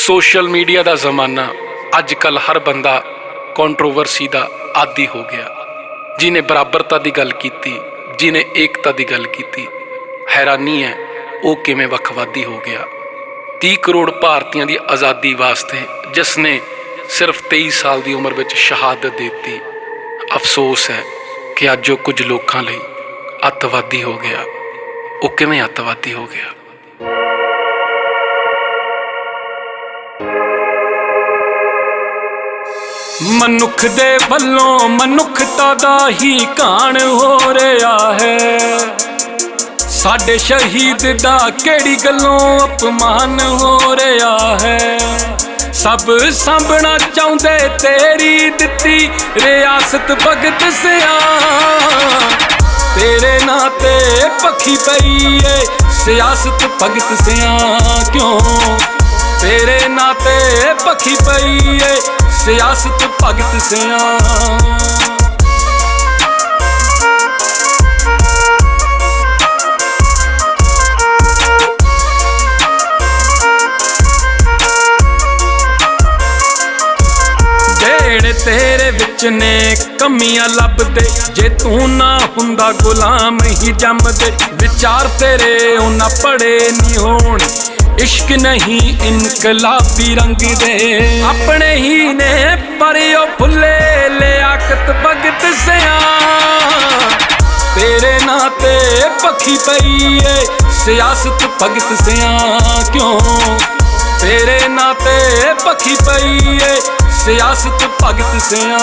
Social media ਦਾ ਜ਼ਮਾਨਾ ਅੱਜ ਕੱਲ ਹਰ ਬੰਦਾ ਕੰਟਰੋਵਰਸੀ ਦਾ ਆਦੀ ਹੋ ਗਿਆ। ਜਿਨੇ ਬਰਾਬਰਤਾ ਦੀ ਗੱਲ ਕੀਤੀ ਜਿਨੇ ਏਕਤਾ ਦੀ ਗੱਲ ਕੀਤੀ, ਹੈਰਾਨੀ ਹੈ ਉਹ ਕਿਵੇਂ ਵੱਖਵਾਦੀ ਹੋ ਗਿਆ। 30 ਕਰੋੜ ਭਾਰਤੀਆਂ ਦੀ ਆਜ਼ਾਦੀ ਵਾਸਤੇ ਜਿਸ ਨੇ ਸਿਰਫ 23 ਸਾਲ ਦੀ ਉਮਰ ਵਿੱਚ ਸ਼ਹਾਦਤ ਦੇ ਦਿੱਤੀ, ਅਫਸੋਸ ਹੈ ਕਿ ਅੱਜ ਉਹ ਕੁਝ ਲੋਕਾਂ ਲਈ ਅੱਤਵਾਦੀ ਹੋ ਗਿਆ। ਉਹ ਕਿਵੇਂ ਅੱਤਵਾਦੀ ਹੋ ਗਿਆ? ਮਨੁੱਖ ਦੇ ਵੱਲੋਂ ਮਨੁੱਖਤਾ ਦਾ ਹੀ ਕਾਣ ਹੋ ਰਿਹਾ ਹੈ। ਸਾਡੇ ਸ਼ਹੀਦ ਦਾ ਕਿਹੜੀ ਗੱਲੋਂ ਅਪਮਾਨ ਹੋ ਰਿਹਾ ਹੈ? ਸਭ ਸਾਂਭਣਾ ਚਾਹੁੰਦੇ ਤੇਰੀ ਦਿੱਤੀ ਰਿਆਸਤ ਭਗਤ ਸਿਆ। ਤੇਰੇ ਨਾਂ ਤੇ ਪੱਖੀ ਪਈ ਏ ਸਿਆਸਤ ਭਗਤ ਸਿਆ ਕਿਉਂ? ਤੇਰੇ ਨਾਂ ਤੇ ਪੱਖੀ ਪਈ ਏ ਸਿਆਸਤ ਭਗਤ ਸਿਆ। ਜਿਹੜੇ ਤੇਰੇ ਵਿੱਚ ਨੇ ਕਮੀਆਂ ਲੱਭਦੇ, ਜੇ ਤੂੰ ਨਾ ਹੁੰਦਾ ਗੁਲਾਮ ਹੀ ਜੰਮਦੇ, ਵਿਚਾਰ ਤੇਰੇ ਉਹਨਾਂ ਪੜੇ ਨਹੀਂ ਹੋਣ। ਇਸ਼ਕ ਨਹੀਂ ਇਨਕਲਾਬੀ ਰੰਗ ਦੇ। ਆਪਣੇ ਹੀ ਨੇ ਪਰ ਉਹ ਫੁੱਲੇ ਲਿਆਕਤ ਭਗਤ ਸਿਆ। ਤੇਰੇ ਨਾਂ ਤੇ ਪੱਖੀ ਪਈ ਏ ਸਿਆਸਤ ਭਗਤ ਸਿਆ। ਕਿਉਂ? ਤੇਰੇ ਨਾਂ ਤੇ ਪੱਖੀ ਪਈ ਏ ਸਿਆਸਤ ਭਗਤ ਸਿਆ।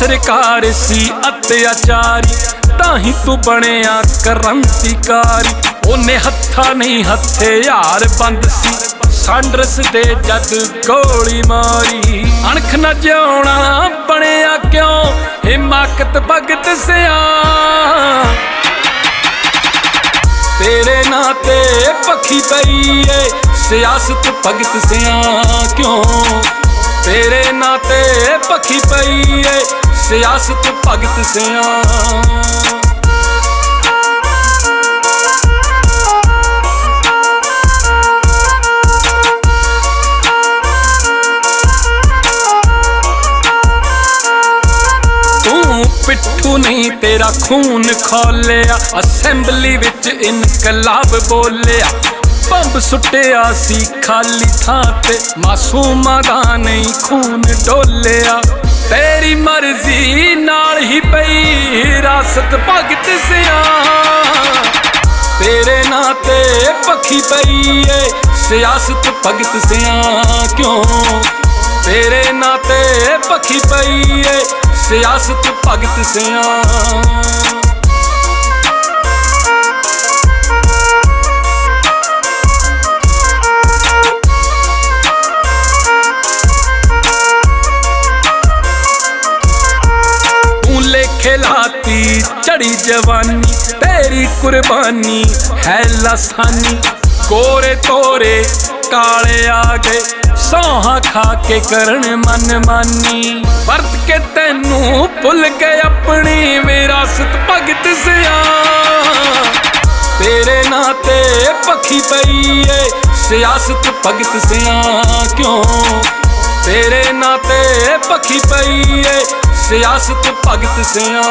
ਸਰਕਾਰ ਸੀ ਅਤਿਆਚਾਰੀ ਤਾਂ ਹੀ ਤੂੰ ਬਣਿਆ ਕ੍ਰਾਂਤੀਕਾਰੀ। ਉਹਨੇ ਹੱਥਾਂ ਨਹੀਂ ਹਥਿਆਰ ਬੰਦ ਸੀ। ਸੰਡਰਸ ਦੇ ਜਦ ਗੋਲੀ ਮਾਰੀ। ਅਣਖ ਨਾ ਜਿਉਣਾ ਬਣਿਆ ਕਿਉਂ? ਹਿਮਾਕਤ ਭਗਤ ਸਿਆ। ਤੇਰੇ ਨਾਂ ਤੇ ਪੱਖੀ ਪਈ ਏ, ਸਿਆਸਤ ਭਗਤ ਸਿਆ ਕਿਉਂ? ਤੇਰੇ ਨਾਂ ਤੇ ਪੱਖੀ ਪਈ ਏ ਸਿਆਸਤ ਭਗਤ ਸਿਆ। ਤੂੰ ਪਿੱਠੂ ਨਹੀਂ, ਤੇਰਾ ਖੂਨ ਖੋਲਿਆ ਅਸੈਂਬਲੀ ਵਿੱਚ ਇਨਕਲਾਬ ਬੋਲਿਆ। ਬੰਬ ਸੁੱਟਿਆ ਸੀ ਖਾਲੀ ਥਾਂ ਤੇ। ਮਾਸੂਮਾਂ ਦਾ ਨਹੀਂ, ਖੂਨ ਡੋਲਿਆ। ਤੇਰੀ ਮਰਜ਼ੀ ਨਾਲ ਹੀ ਪਈ ਰਾਸਤ ਭਗਤ ਸਿਆ ਤੇਰੇ ਨਾਂ ਤੇ ਪੱਖੀ ਪਈ ਏ ਸਿਆਸਤ ਭਗਤ ਸਿਆ ਕਿਉਂ? ਤੇਰੇ ਨਾਂ ਤੇ ਪੱਖੀ ਪਈ ਏ ਸਿਆਸਤ ਭਗਤ ਸਿਆ ਜਵਾਨੀ ਤੇਰੀ ਕੁਰਬਾਨੀ ਹੈ ਲਸਾਨੀ ਕੋਰੇ ਤੋਰੇ ਕਾਲੇ ਆ ਗਏ ਸੌਹਾਂ ਖਾ ਕੇ ਕਰਨ ਮਨ ਮਾਨੀ ਵਰਤ ਕੇ ਤੈਨੂੰ ਭੁੱਲ ਕੇ ਆਪਣੀ ਵਿਰਾਸਤ ਭਗਤ ਸਿਆ ਤੇਰੇ ਨਾਂ ਤੇ ਪੱਖੀ ਪਈ ਏ ਸਿਆਸਤ ਭਗਤ ਸਿਆ ਕਿਉਂ ਤੇਰੇ ਨਾਂ ਤੇ ਪੱਖੀ ਪਈ ਏ ਸਿਆਸਤ ਭਗਤ ਸਿਆ